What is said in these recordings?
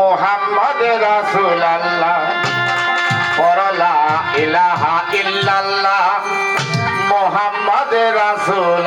মোহাম্মদ রাসুল আল্লাহ পরলা ইলাহা ইল্লাল্লাহ। মোহাম্মদ রাসুল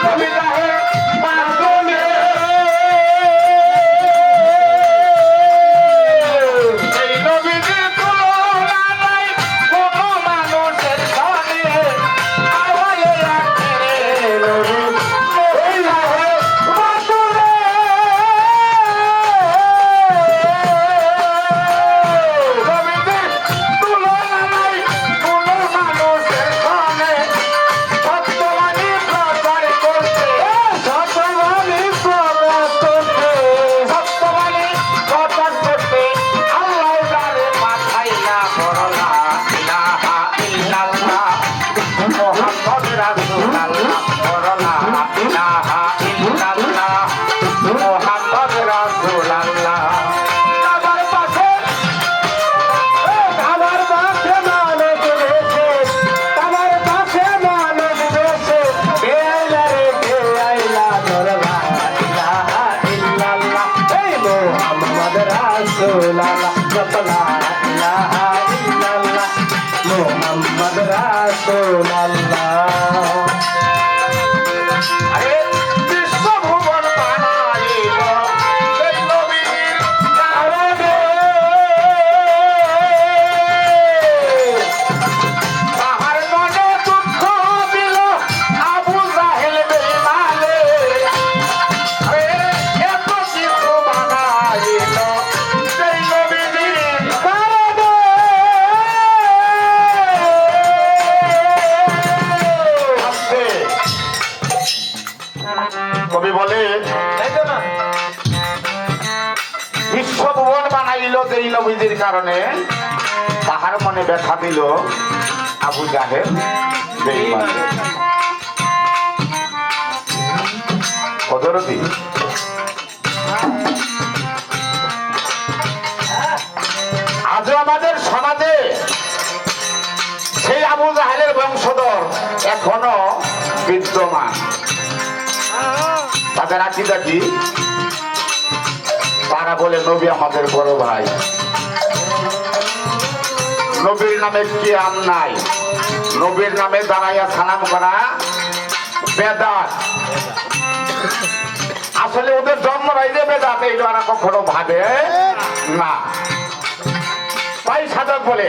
নবী মুহাম্মদ যেই নবীদের কারণে তাহার মনে ব্যথা দিল আবু জাহেদ আমাদের সমাজে সেই আবু জাহেলের বংশধর এখনও বিদ্যমান। তাদের আকিদা কি তারা বলে নবী আমাদের বড় ভাই। নবীর নামে কি আম নাই। নবীর নামে দাঁড়াইয়া সালাম করা বেদাত। জন্ম রাইজে বেদাত এই দ্বারা কখনো ভাবে না। তাই সাধক বলে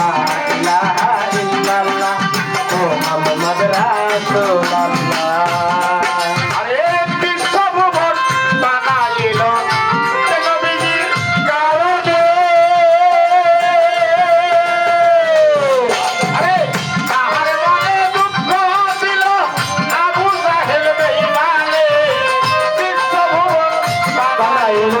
যায়